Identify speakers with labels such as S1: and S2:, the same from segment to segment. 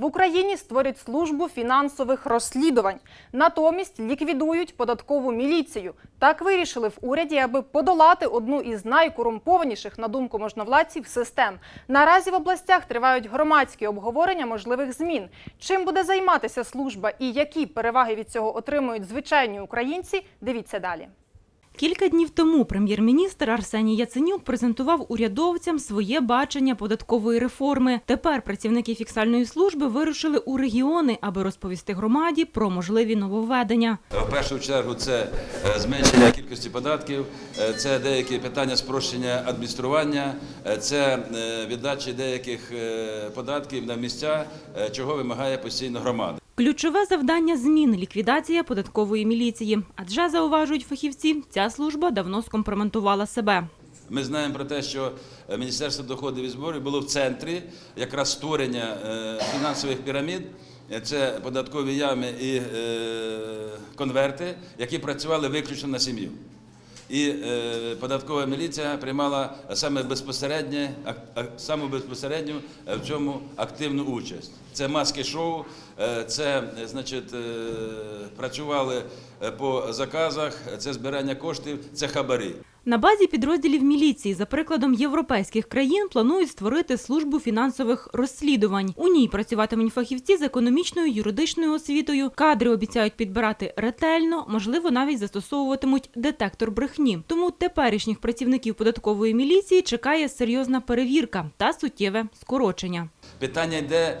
S1: В Україні створять службу фінансових розслідувань. Натомість ліквідують податкову міліцію. Так вирішили в уряді, аби подолати одну із найкорумпованіших, на думку можновладців, систем. Наразі в областях тривають громадські обговорення можливих змін. Чим буде займатися служба і які переваги від цього отримують звичайні українці? Дивіться далі.
S2: Кілька днів тому прем'єр-міністр Арсеній Яценюк презентував урядовцям своє бачення податкової реформи. Тепер працівники фіксальної служби вирушили у регіони, аби розповісти громаді про можливі нововведення.
S3: В першу чергу це е, зменшення кількості податків, е, це деякі питання спрощення адміністрування, е, це віддачі деяких податків на місця, чого вимагає постійно громада.
S2: Ключове завдання змін ліквідація податкової міліції. Адже зауважують фахівці, ця служба давно скомпрометувала себе.
S3: Ми знаємо про те, що е, Міністерство доходів і зборів було в центрі якраз створення е, фінансових пірамід. Е, Це податкові ями і конверти, які працювали виключно на сім'ю. І е, податкова міліція приймала саме безпосередньо, саме безпосередньо е, в цьому активну участь. Це маски шоу, е, це значить, працювали по заказах, це збирання коштів, це хабарі.
S2: На базі підрозділів міліції, за прикладом європейських країн, планують створити службу фінансових розслідувань. У ній працюватимуть фахівці з економічною, юридичною освітою. Кадри обіцяють підбирати ретельно, можливо, навіть застосовуватимуть детектор брехні. Тому теперішніх працівників податкової міліції чекає серйозна перевірка та суттєве скорочення.
S3: Питання йде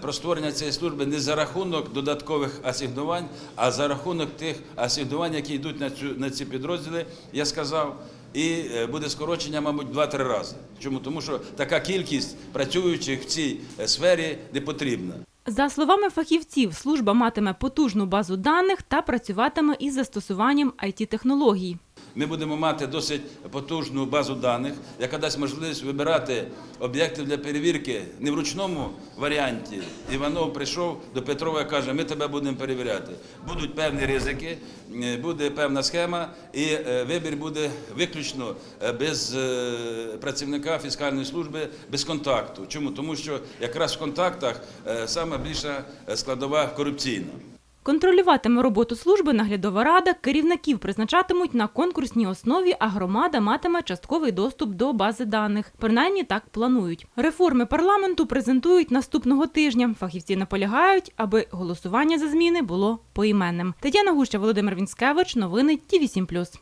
S3: про створення цієї служби не за рахунок додаткових асигнувань, а за рахунок тих асигнувань, які йдуть на цю на ці підрозділи, я сказав. І е, буде скорочення, мабуть, в 2-3 рази. Чому? Тому що така кількість працюючих в цій е, сфері не потрібна.
S2: За словами фахівців, служба матиме потужну базу даних та працюватиме із застосуванням it технологій
S3: Ми будемо мати досить потужну базу даних, яка дасть можливість вибирати об'єкти для перевірки не в ручному варіанті. Іванов прийшов до Петрова і каже, ми тебе будемо перевіряти. Будуть певні ризики, е, буде певна схема, і е, вибір буде виключно е, без працівника фіскальної служби, без контакту. Чому? Тому що якраз в контактах саме більша складова корупційна.
S2: Контролюватиме роботу служби наглядова рада, керівників призначатимуть на конкурсній основі, а громада матиме частковий доступ до бази даних. Принаймні так планують. Реформи парламенту презентують наступного тижня. Фахівці наполягають, аби голосування за зміни було поіменним. Тетяна Гуща, Володимир Вінськевич, новини Ті 7+.